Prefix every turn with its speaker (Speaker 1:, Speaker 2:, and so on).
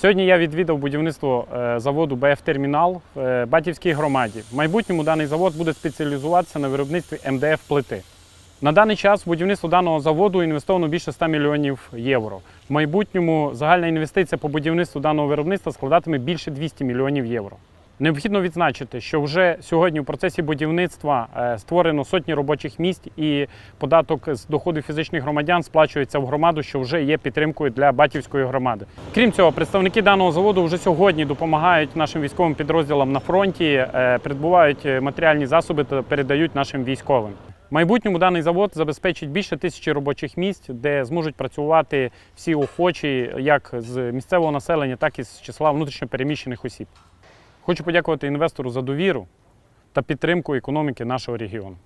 Speaker 1: Сьогодні я відвідав будівництво е, заводу БФ Термінал в е, Батівській громаді. В майбутньому даний завод буде спеціалізуватися на виробництві МДФ плити. На даний час в будівництво даного заводу інвестовано більше 100 мільйонів євро. В майбутньому загальна інвестиція по будівництву даного виробництва складатиме більше 200 мільйонів євро. Необхідно відзначити, що вже сьогодні в процесі будівництва е, створено сотні робочих місць і податок з доходу фізичних громадян сплачується в громаду, що вже є підтримкою для батьківської громади. Крім цього, представники даного заводу вже сьогодні допомагають нашим військовим підрозділам на фронті, е, придбувають е, матеріальні засоби та передають нашим військовим. В майбутньому даний завод забезпечить більше тисячі робочих місць, де зможуть працювати всі охочі, як з місцевого населення, так і з числа внутрішньопереміщених осіб. Хочу подякувати інвестору за довіру та підтримку економіки нашого регіону.